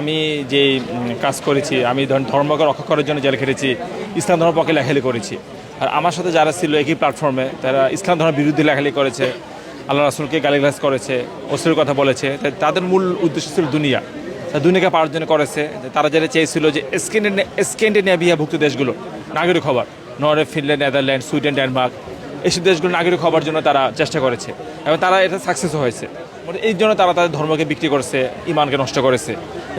আমি যে কাজ করেছি, আমি ধর্মকে রক্ষা করার জন্য জেল খেটেছি, ইসলাম ধর্ম পক্ষে লেখালেখি করেছি। আর আমার সাথে যারা ছিল একই প্ল্যাটফর্মে তারা ইসলাম ধর্মের বিরুদ্ধে লেখালেখি করেছে, আল্লাহ রাসুলকে গালিগালাজ করেছে, অশ্লীল কথা বলেছে। তাদের মূল উদ্দেশ্য ছিল দুনিয়া। দুনিয়াকে পাওয়ার জন্য করেছে। তারা যেটা চেয়েছিল যে স্ক্যান্ডিনেভিয়াভুক্ত দেশগুলো, নাগরিক হবার। Norway, Finland, Netherland, Sweden, Denmark এইসব দেশগুলো নাগরিক হবার জন্য তারা চেষ্টা করেছে। এবং তারা এটা সাকসেসও হয়েছে। মানে এই জন্য তারা তাদের ধর্মকে বিক্রি করেছে ইমানকে নষ্ট করেছে।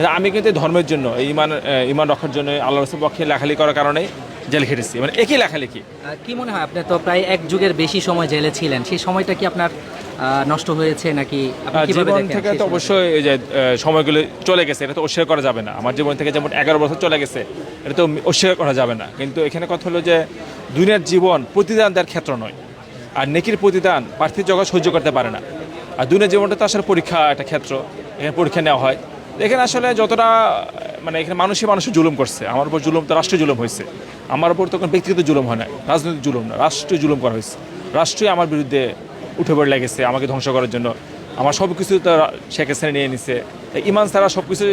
আমি কিন্তু ধর্মের জন্য এই ইমান ইমান রক্ষার জন্য আল্লাহ রসুল পক্ষে লেখালেখি করার কারণে জেল খেটেছি। মানে একই লেখালেখি। কি মনে হয় আপনি তো প্রায় এক যুগের বেশি সময় জেলে ছিলেন সেই সময়টা কি আপনার নষ্ট হয়েছে নাকি জীবন থেকে তো অবশ্যই এই যে সময়গুলো চলে গেছে এটা তো অস্বীকার করা যাবে না। আমার জীবন থেকে যেমন এগারো বছর চলে গেছে এটা তো অস্বীকার করা যাবে না। কিন্তু এখানে কথা হলো যে দুনিয়ার জীবন প্রতিদান দেওয়ার ক্ষেত্র নয়। আর নেকির প্রতিদান পার্থিব জগৎ সহ্য করতে পারে না। আর দুনিয়ার জীবনটা তো আসলে পরীক্ষা একটা ক্ষেত্র এখানে পরীক্ষা নেওয়া হয়। এখানে আসলে যতটা মানে এখানে মানুষই মানুষের জুলুম করছে আমার উপর জুলুম তো রাষ্ট্রীয় জুলুম হয়েছে। আমার উপর তখন ব্যক্তিগত জুলুম হয় না রাজনৈতিক জুলুম না রাষ্ট্রীয় জুলুম করা হয়েছে। রাষ্ট্রই আমার বিরুদ্ধে উঠে পড়ে লেগেছে আমাকে ধ্বংস করার জন্য। আমার সব কিছু তো শেখ হাসিনা নিয়ে নিছে ইমান ছাড়া সব কিছু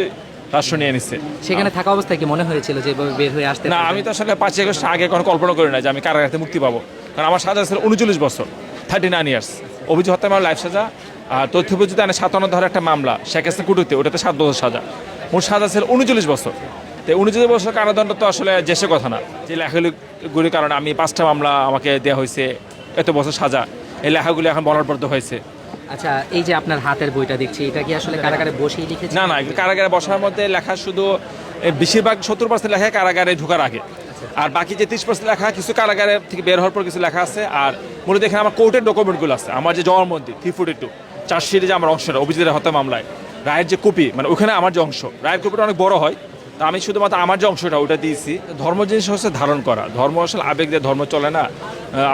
রাষ্ট্র নিয়ে নিছে। সেখানে থাকা অবস্থায় কি মনে হয়েছিল যে এভাবে বের হয়ে আসতে না আমি তো আসলে পাঁচই আগস্ট আগে কোনো কল্পনা করি না যে আমি কারাগার থেকে মুক্তি পাবো। কারণ আমার সাজা ছিল উনচল্লিশ বছর থার্টি নাইন ইয়ার্স অভিযোগ হত্যা আমার লাইফ সাজা আর তথ্য প্রযুক্তি আনে সাতান্ন ধরে একটা মামলা শেখ হাসিনা কুটুতে ওটাতে সাত বছর সাজা। মোট সাজা ছিল উনচল্লিশ বছর। তো উনচল্লিশ বছর কারাদণ্ড তো আসলে দেশের কথা না। যে লেখাগুলির কারণে আমি পাঁচটা মামলা আমাকে দেওয়া হয়েছে এত বছর সাজা। এই লেখাগুলি এখন পর হয়েছে। আচ্ছা এই যে আপনার হাতের বইটা দেখছি এটা কি আসলে কারাগারে বসেই লিখেছে? না না কারাগারে বসার মধ্যে লেখা শুধু বেশিরভাগ সত্তর পার্সেন্ট লেখা কারাগারে ঢোকার আগে। আর বাকি যে তিরিশ পার্সেন্ট লেখা কিছু কারাগারে থেকে বের হওয়ার পর কিছু লেখা আছে। আর মূলত এখানে আমার কোর্টের ডকুমেন্টগুলো আছে। আমার যে জবানবন্দি থ্রি ফুটি টু চার্জশিটে যে আমার অংশ অংশটা অভিজিতের হত্যা মামলায়। রায়ের যে কপি মানে ওখানে আমার যে অংশ, রায়ের কপিটা অনেক বড় হয়। তা আমি শুধুমাত্র আমার যে অংশটা, ওটা দিয়েছি। ধর্ম জিনিস হচ্ছে ধারণ করা। ধর্ম আসলে আবেগ দিয়ে ধর্ম চলে না।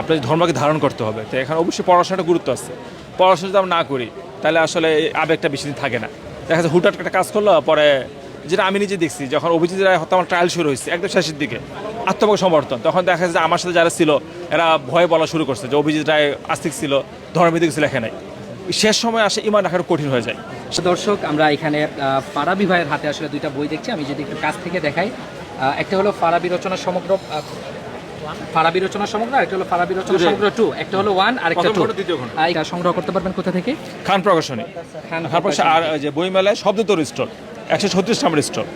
আপনার ধর্মকে ধারণ করতে হবে। তো এখানে অবশ্যই পড়াশোনাটা গুরুত্ব আছে। পড়াশোনা যদি আমরা না করি, তাহলে আসলে আবেগটা বেশি দিন থাকে না। দেখা যাচ্ছে হুটহাট একটা কাজ করল, পরে যেটা আমি নিজে দেখছি, যখন অভিজিৎ রায় হত্যা আমার ট্রায়াল শুরু হয়েছে, একদম শেষের দিকে আত্মপক্ষ সমর্থন, তখন দেখা যাচ্ছে আমার সাথে যারা ছিল, এরা ভয়ে বলা শুরু করছে যে অভিজিৎ রায় আস্তিক ছিল ধর্মবিদ কিছু লেখে নাই শেষ সময় আসে ইমান রাখার কঠিন হয়ে যায়। দর্শক আমরা এখানে ফারাবি ভাইয়ের হাতে আসলে দুইটা বই দেখছি। আমি যদি একটু কাছ থেকে দেখাই একটা হলো ফারাবি রচনা সমগ্র ফারাবি রচনা সমগ্র একটা হলো ফারাবি রচনা সমগ্র টু একটা হলো ওয়ান আর একটা টু এটা সংগ্রহ করতে পারবেন কোথা থেকে? খান প্রকাশনী। খান প্রকাশনী আর যে বইমেলায় শব্দ তোর স্টল একশো ছত্রিশ নম্বর স্টল।